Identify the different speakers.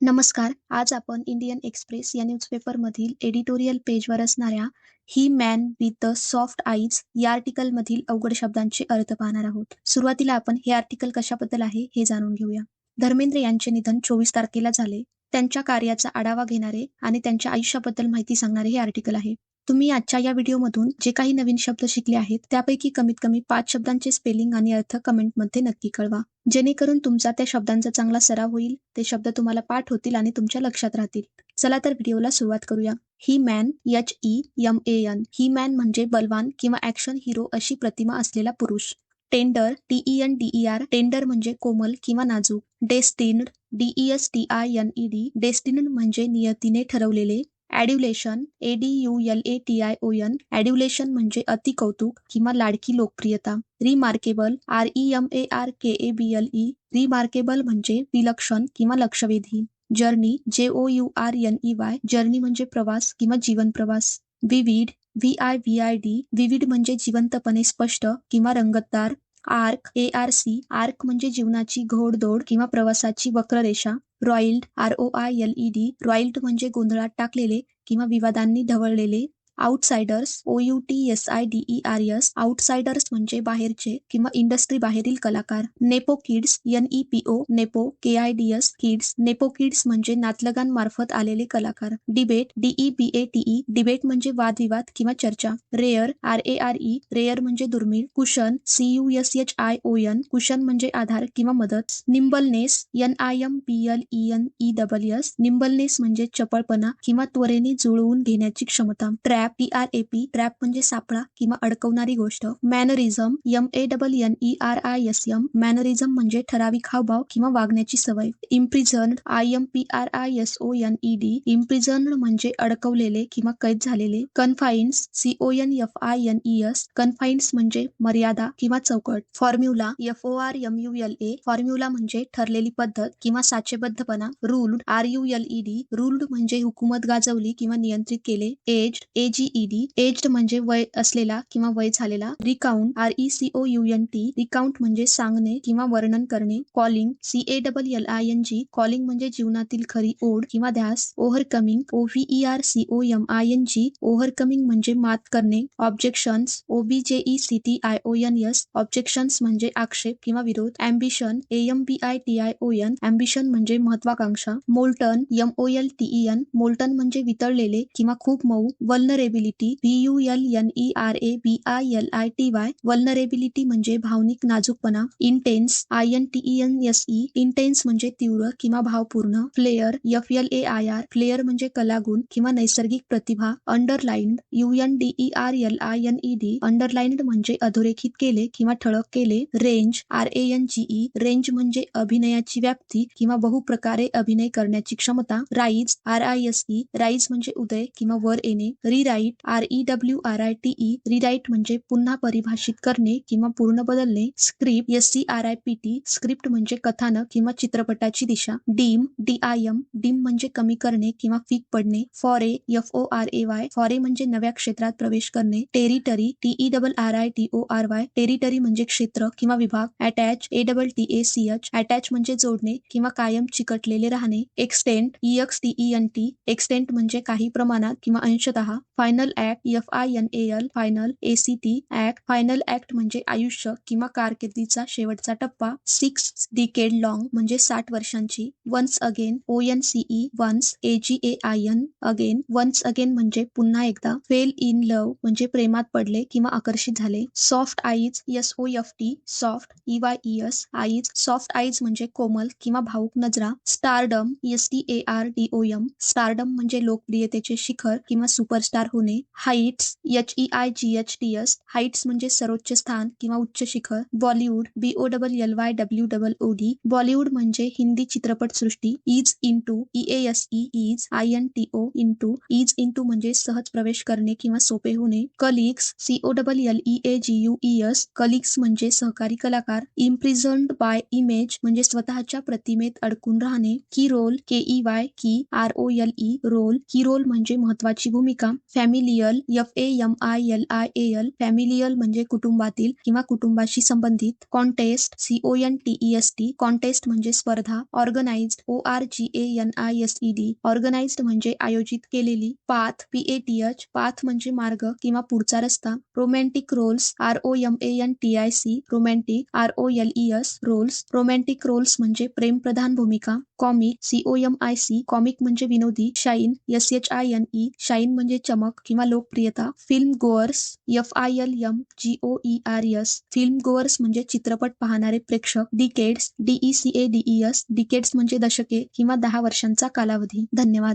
Speaker 1: नमस्कार. आज आपण इंडियन एक्सप्रेस या न्यूजपेपरमधील एडिटोरियल पेजवर असणाऱ्या he man with the soft eyes या आर्टिकलमधील अवघड शब्दांचे अर्थ पाहणार आहोत. सुरुवातीला आपण हे आर्टिकल कशाबद्दल आहे हे जाणून घेऊया. धर्मेंद्र यांचे निधन चोवीस तारखेला झाले. त्यांच्या कार्याचा आढावा घेणारे आणि त्यांच्या आयुष्याबद्दल माहिती सांगणारे हे आर्टिकल आहे. तुम्ही आजच्या या व्हिडिओमधून जे काही नवीन शब्द शिकले आहेत त्यापैकी कमीत कमी पाच शब्दांचे स्पेलिंग आणि अर्थ कमेंटमध्ये नक्की कळवा. जेणेकरून तुमचा त्या शब्दांचा चांगला सराव होईल ते शब्द तुम्हाला पाठ होतील आणि तुमच्या लक्षात राहतील. चला तर व्हिडिओला सुरुवात करूया. He man H E M A N he man म्हणजे बलवान किंवा ऍक्शन हिरो अशी प्रतिमा असलेला पुरुष. Tender T E N D E R tender म्हणजे कोमल किंवा नाजूक. Destined D E S T I N E D destined म्हणजे नियतीने ठरवलेले adulation A D U L A T I O N adulation म्हणजे अति कौतुक किंवा लाडकी लोकप्रियता. Remarkable R E M A R K A B L E remarkable म्हणजे विलक्षण किंवा लक्षवेधी. Journey J O U R N E Y journey म्हणजे प्रवास किंवा जीवन प्रवास. Vivid V I V I D vivid म्हणजे जिवंतपणे स्पष्ट किंवा रंगतदार. Arc A R C arc म्हणजे जीवनाची घोडदौड किंवा प्रवासाची वक्ररेषा. Roiled R O I L E D roiled म्हणजे गोंधळात टाकलेले किंवा विवादांनी ढवळलेले outsiders O U T S I D E R S outsiders म्हणजे बाहेरचे किंवा इंडस्ट्री बाहेरील कलाकार. Nepo kids N E P O nepo K I D S kids nepo kids म्हणजे नातलगांमार्फत आलेले कलाकार. Debate D E B A T E debate म्हणजे वादविवाद किंवा चर्चा. Rare R A R E rare म्हणजे दुर्मिळ. Cushion C U S H I O N cushion म्हणजे आधार किंवा मदत. Nimbleness N I M P L E N E double S nimbleness म्हणजे चपळपणा किंवा त्वरेने जुळवून घेण्याची क्षमता. Trap T R A P trap म्हणजे सापळा किंवा अडकवणारी गोष्ट. Mannerism M A double N E R I S M mannerism म्हणजे ठराविक हावभाव किंवा वागण्याची सवय. Imprison I M P R I S O N E D imprison म्हणजे अडकवलेले किंवा कैद झालेले. Confines C O N F I N E S confines म्हणजे मर्यादा किंवा चौकट. Formula F O R M U L A formula म्हणजे ठरलेली पद्धत किंवा साचेबद्धपणा. Ruled R U L E D ruled म्हणजे हुकूमत गाजवली किंवा नियंत्रित केले. एज एज जीईडी एज्ड म्हणजे वय असलेला किंवा वय झालेला recount R E C O U N T recount म्हणजे सांगणे किंवा वर्णन करणे calling C A double L I N G calling म्हणजे जीवनातील खरी ओढ किंवा ध्यास overcoming O V E R C O M I N G overcoming म्हणजे मात करणे objections O B J E C T I O N S objections म्हणजे आक्षेप किंवा विरोध ambition A M B I T I O N ambition म्हणजे महत्वाकांक्षा molten M O L T E N molten म्हणजे वितळलेले किंवा खूप मऊ vulnerable vulnerability V U L N E R A B I L I T Y vulnerability म्हणजे भावनिक नाजूकपणा intense I N T E N S E intense म्हणजे तीव्र किंवा भावपूर्ण flair F L A I R flair म्हणजे कलागुण किंवा नैसर्गिक प्रतिभा underlined U N D E R L I N E D underlined म्हणजे अधोरेखित केले किंवा ठळक केले range R A N G E range म्हणजे अभिनयाची व्याप्ती किंवा बहुप्रकारे अभिनय करण्याची क्षमता rise R I S E rise म्हणजे उदय किंवा वर येणे rewrite R E W R I T E rewrite म्हणजे पुन्हा परिभाषित करणे किंवा पूर्ण बदलणे script S C R I P T script म्हणजे कथानक किंवा चित्रपटाची दिशा dim D I M dim म्हणजे कमी करणे किंवा फीक पडणे foray F O R A Y foray म्हणजे नव्या क्षेत्रात प्रवेश करणे territory T E double R I T O R Y territory म्हणजे क्षेत्र किंवा विभाग attach A double T A C H attach म्हणजे जोडणे किंवा कायम चिकटलेले राहणे extent E X T E N T extent म्हणजे काही प्रमाणात किंवा अंशतः final act F I N A L final A C T act final act म्हणजे आयुष्य किंवा कारकिर्दीचा शेवटचा टप्पा. सिक्स डिकेड लॉंग म्हणजे साठ वर्षांची. Once again O N C E once A G A I N again once again म्हणजे पुन्हा एकदा. फेल इन लव्ह म्हणजे प्रेमात पडले किंवा आकर्षित झाले. Soft eyes S O F T soft E Y E S eyes soft eyes म्हणजे कोमल किंवा भाऊक नजरा. Stardom S T A R D O M stardom म्हणजे लोकप्रियतेचे शिखर किंवा सुपरस्टार होणे heights H E I G H T S heights म्हणजे सर्वोच्च स्थान किंवा उच्च शिखर Bollywood B O double L Y W double O D Bollywood म्हणजे हिंदी चित्रपट सृष्टी ease into to E S E is I N T O in to is in to म्हणजे सहज प्रवेश करणे किंवा सोपे होणे colleagues CO double L E A G U E S colleagues म्हणजे सहकारी कलाकार इम्प्रिझन्ड बाय इमेज म्हणजे स्वतःच्या प्रतिमेत अडकून राहणे key role K E Y key R O L E role key role म्हणजे महत्वाची भूमिका familial F A M I L I A L familial म्हणजे कुटुंबातील किंवा कुटुंबाशी संबंधित. Contest C O N T E S T contest म्हणजे स्पर्धा. Organised O R G A N I S E D organised म्हणजे आयोजित केलेली. Path P A T H path म्हणजे मार्ग किंवा पुढचा रस्ता. Romantic roles R O M A N T I C romantic R O L E S roles romantic roles म्हणजे प्रेमप्रधान भूमिका. Comic C O M I C comic म्हणजे विनोदी. Shine S H I N E shine म्हणजे चमक. चमक किंवा लोकप्रियता filmgoers F I L M G O E R S filmgoers म्हणजे चित्रपट पाहणारे प्रेक्षक decades D E C A D E S decades म्हणजे दशके किंवा दहा वर्षांचा कालावधी. धन्यवाद.